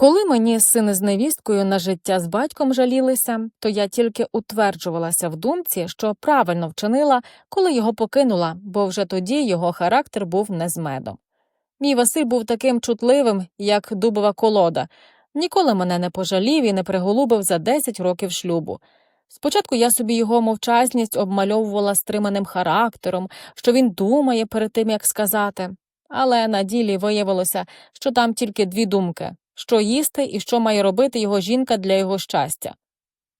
Коли мені сини з невісткою на життя з батьком жалілися, то я тільки утверджувалася в думці, що правильно вчинила, коли його покинула, бо вже тоді його характер був не з медом. Мій Василь був таким чутливим, як дубова колода, ніколи мене не пожалів і не приголубив за 10 років шлюбу. Спочатку я собі його мовчазність обмальовувала стриманим характером, що він думає перед тим, як сказати. Але на ділі виявилося, що там тільки дві думки що їсти і що має робити його жінка для його щастя.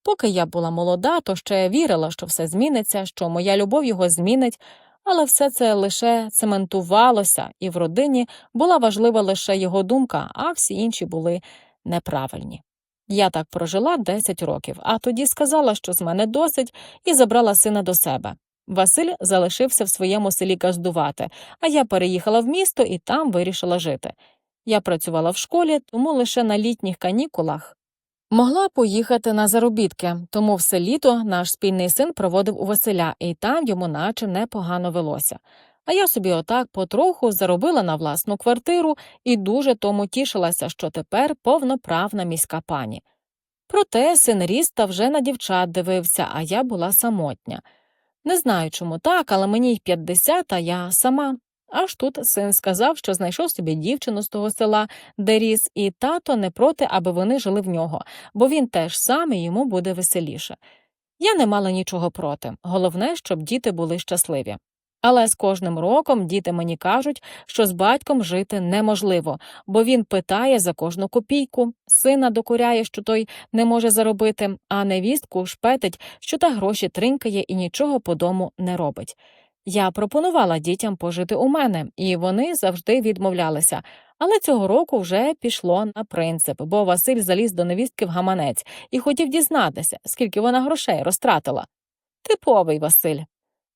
Поки я була молода, то ще вірила, що все зміниться, що моя любов його змінить, але все це лише цементувалося, і в родині була важлива лише його думка, а всі інші були неправильні. Я так прожила 10 років, а тоді сказала, що з мене досить, і забрала сина до себе. Василь залишився в своєму селі газдувати, а я переїхала в місто і там вирішила жити. Я працювала в школі, тому лише на літніх канікулах могла поїхати на заробітки, тому все літо наш спільний син проводив у Василя, і там йому наче непогано велося. А я собі отак потроху заробила на власну квартиру і дуже тому тішилася, що тепер повноправна міська пані. Проте син ріс та вже на дівчат дивився, а я була самотня. Не знаю, чому так, але мені й 50, а я сама. Аж тут син сказав, що знайшов собі дівчину з того села, де ріс, і тато не проти, аби вони жили в нього, бо він теж сам і йому буде веселіше. Я не мала нічого проти, головне, щоб діти були щасливі. Але з кожним роком діти мені кажуть, що з батьком жити неможливо, бо він питає за кожну копійку, сина докоряє, що той не може заробити, а невістку шпетить, що та гроші тринкає і нічого по дому не робить. Я пропонувала дітям пожити у мене, і вони завжди відмовлялися. Але цього року вже пішло на принцип, бо Василь заліз до невістки в гаманець і хотів дізнатися, скільки вона грошей розтратила. Типовий Василь.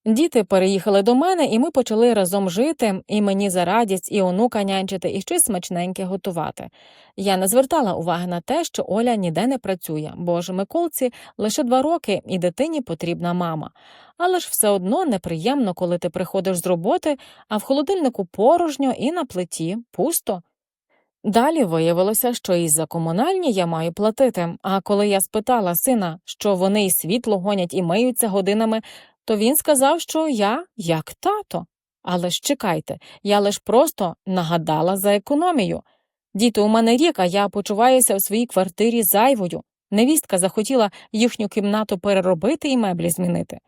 Діти переїхали до мене, і ми почали разом жити, і мені за радість і онука нянчити, і щось смачненьке готувати. Я не звертала уваги на те, що Оля ніде не працює, бо ж Миколці лише два роки, і дитині потрібна мама. Але ж все одно неприємно, коли ти приходиш з роботи, а в холодильнику порожньо і на плиті пусто. Далі виявилося, що і за комунальні я маю платити, а коли я спитала сина, що вони і світло гонять і миються годинами, то він сказав, що я як тато. Але ж чекайте, я лиш просто нагадала за економію. Діти, у мене рік, а я почуваюся в своїй квартирі зайвою. Невістка захотіла їхню кімнату переробити і меблі змінити.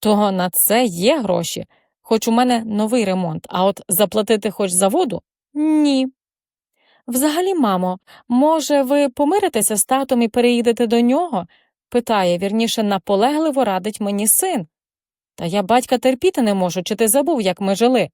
То на це є гроші, хоч у мене новий ремонт, а от заплатити хоч за воду ні. Взагалі, мамо, може, ви помиритеся з татом і переїдете до нього? питає, вірніше, наполегливо радить мені син. Та я батька терпіти не можу, чи ти забув, як ми жили.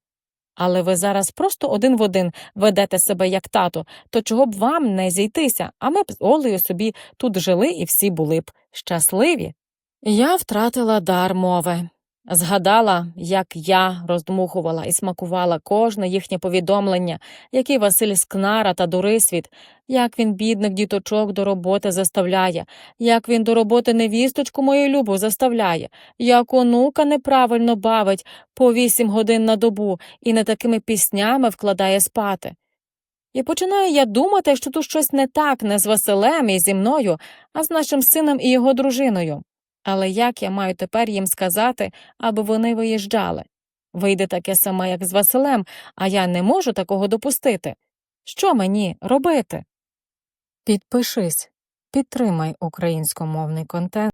Але ви зараз просто один в один ведете себе як тато, то чого б вам не зійтися, а ми б з Олею собі тут жили і всі були б щасливі. Я втратила дар мови. Згадала, як я роздмухувала і смакувала кожне їхнє повідомлення, який Василь Скнара та Дурисвіт, як він бідних діточок до роботи заставляє, як він до роботи невісточку мою любу заставляє, як онука неправильно бавить по вісім годин на добу і не такими піснями вкладає спати. І починаю я думати, що тут щось не так не з Василем і зі мною, а з нашим сином і його дружиною. Але як я маю тепер їм сказати, аби вони виїжджали? Вийде таке саме, як з Василем, а я не можу такого допустити. Що мені робити? Підпишись, підтримай українськомовний контент.